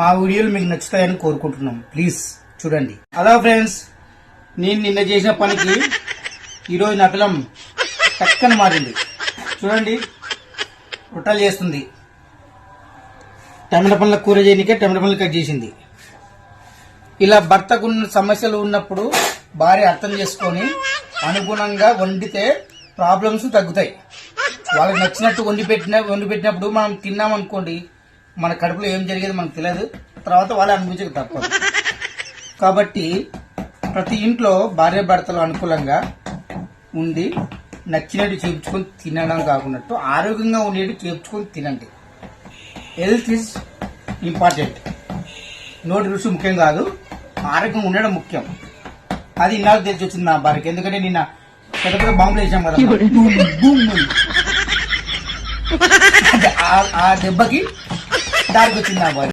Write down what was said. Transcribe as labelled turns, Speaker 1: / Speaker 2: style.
Speaker 1: మా వీడియోలు మీకు నచ్చుతాయని కోరుకుంటున్నాం. ప్లీజ్ చూడండి. హలో ఫ్రెండ్స్ నేను నిన్న చేసిన పనికి ఈరోజు నా పిల్లం మారింది. చూడండి. రొట్టెలు చేస్తుంది. టమాటా పండ్ల కూర చేయనికే టమాటా పండ్లు కట్ చేసింది. ఇలా భర్తకు ఉన్న సమస్యలు ఉన్నప్పుడు భార్య అర్థం చేసుకొని అనుగుణంగా వండితే ప్రాబ్లమ్స్ తగ్గుతాయి. వాళ్ళకి నచ్చినట్టు వండి పెట్టిన వండి పెట్టినప్పుడు మనం తిన్నాం అనుకోండి మన కడుపులో ఏం జరిగేది మనకు తెలియదు. తర్వాత వాళ్ళు అనుభవించక తప్పదు. కాబట్టి ప్రతి ఇంట్లో భార్య భర్తలు అనుకూలంగా ఉండి నచ్చినట్టు చేర్చుకొని తినడం కాకున్నట్టు ఆరోగ్యంగా ఉండేది చేర్చుకొని తినండి. హెల్త్ ఈజ్ ఇంపార్టెంట్ నోటి రుచి ముఖ్యం కాదు. ఆరోగ్యం ఉండడం ముఖ్యం. అది ఇన్నాళ్ళు తెలిసి వచ్చింది నా భార్యకి. ఎందుకంటే నిన్న పెద్ద పెద్ద బాంబులు వేసాం కదా. ఆ దెబ్బకి దారికి వచ్చింది నా భార్య